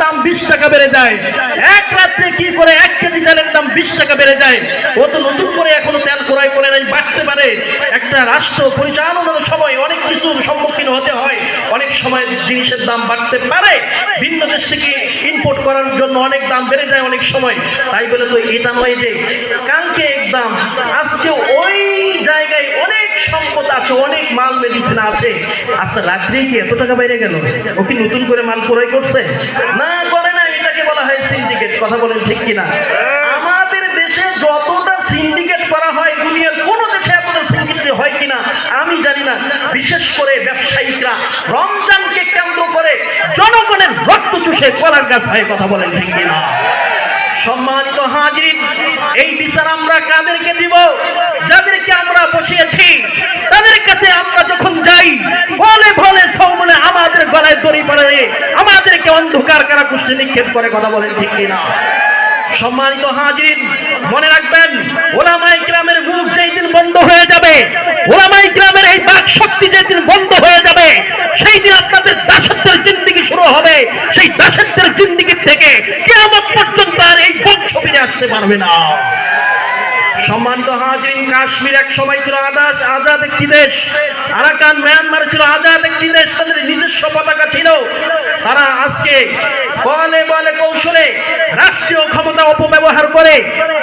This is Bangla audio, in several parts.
দাম বিশ টাকা বেড়ে যায়। এক রাত্রে কি করে এক কেজি তেলের দাম বিশ টাকা বেড়ে যায়? ও তো নতুন করে এখনও তেল ক্রয় করে নাই, বাড়তে পারে। একটা রাষ্ট্র পরিচালনার সময় অনেক কিছুর সম্মুখীন হতে হয়। অনেক সময় জিনিসের দাম বাড়তে পারে। ভিন্ন দেশ থেকে ইম্পোর্ট করার জন্য অনেক দাম বেড়ে যায় অনেক সময়। তাই বলে তো এটা নয় যে, কালকে এক দাম, আজকে ওই অনেক আছে অনেক মাল মেডিসিন আছে। আচ্ছা রাত্রে কি এত টাকা বাইরে গেল? ও কি নতুন করে মাল ক্রয় করছে? না, করে না এটাকে বলা হয় সিন্ডিকেট কথা বলেন ঠিক কিনা? আমাদের দেশে যতটা সিন্ডিকেট করা হয়, দুনিয়ার কোনো দেশে এতটা সিন্ডিকেট হয় কিনা, আমি জানি না। বিশেষ করে ব্যবসায়িকরা রমজানকে কেন্দ্র করে জনগণের রক্ত চুষে কলার গাছ হয় কথা বলেন ঠিক কিনা? সম্মানিত হাজির এই বিচার আমরা কাদেরকে দিব? যাদেরকে আমরা বসিয়েছি তাদের কাছে আমরা যখন যাই বলে বলে সৌমনে আমাদের গলায় দড়ি পড়ে আমাদেরকে অন্ধকার কারা কুষ্টি নিক্ষেপ করে কথা বলেন ঠিক কিনা? সম্মানিত হাজির মনে রাখবেন ওলামাই গ্রামের মুখ যেই দিন বন্ধ হয়ে যাবে ওলামাই গ্রামের এই বাক শক্তি যেদিন বন্ধ হয়ে যাবে, সেই দিন আপনাদের দাসত্বের জিন্দিগি শুরু হবে, সেই দাসত্বের জিন্দিগির থেকে কেমন পর্যন্ত আর এই বংশ ফিরে আসতে পারবে না। সম্মানিত হাজরিন, কাশ্মীর এক সময় ছিল আদাস আজাদ একটি দেশ, আরাকান, মিয়ানমার ছিল আজাদ একটি দেশ, তাদের নিজস্ব পতাকা ছিল। তারা আজকে বলে বলে কৌশলে রাষ্ট্রীয় ক্ষমতা অপব্যবহার করে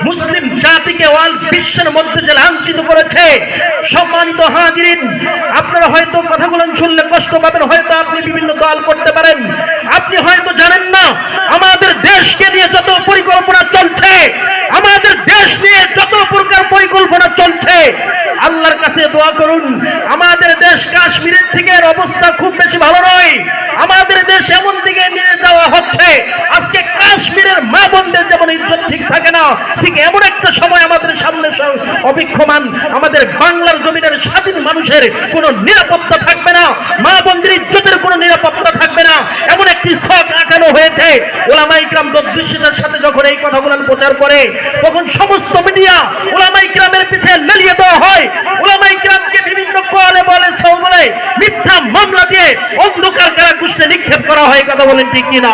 মুসলিম জাতিকে ওয়াল বিশ্বের মধ্যে যে লাঞ্ছিত করেছে, সম্মানিত হাজিরিন, আপনারা হয়তো কথাগুলো শুনলে কষ্ট পাবেন, হয়তো আপনি বিভিন্ন দল করতে পারেন। আপনি হয়তো জানেন না, আমাদের দেশকে নিয়ে যত পরিকল্পনা চলছে, আমাদের দেশ নিয়ে যত প্রকার পরিকল্পনা চলছে, আল্লাহর কাছে দোয়া করুন আমাদের দেশ কাশ্মীরের থেকে অবস্থা খুব বেশি ভালো নয়। আমাদের দেশ এমন দিকে নিয়ে যাওয়া হচ্ছে, আজকে কাশ্মীরের মা বোনদের যেমন ইজ্জত ঠিক থাকে না, ঠিক এমন একটা সময় আমাদের সামনে অপেক্ষমান আমাদের বাংলার জমিনের স্বাধীন মানুষের কোনো নিরাপত্তা থাকবে না, মা বোনদের ইজ্জতের কোনো নিরাপত্তা থাকবে না। এমন একটি ছক আঁকানো হয়েছে। ওলামাই গ্রাম দৃশ্যতার সাথে যখন এই কথাগুলো প্রচার করে, তখন সমস্ত মিডিয়া ওলামাই গ্রামের পিছিয়ে লেলিয়ে দেওয়া হয় ওলামাই গ্রামকে বিভিন্ন কলে বলে সৌ বলে মিথ্যা মামলা দিয়ে অন্ধকার কারা কুষ্ঠে নিক্ষেপ করা হয় কথা বলেন ঠিক কিনা?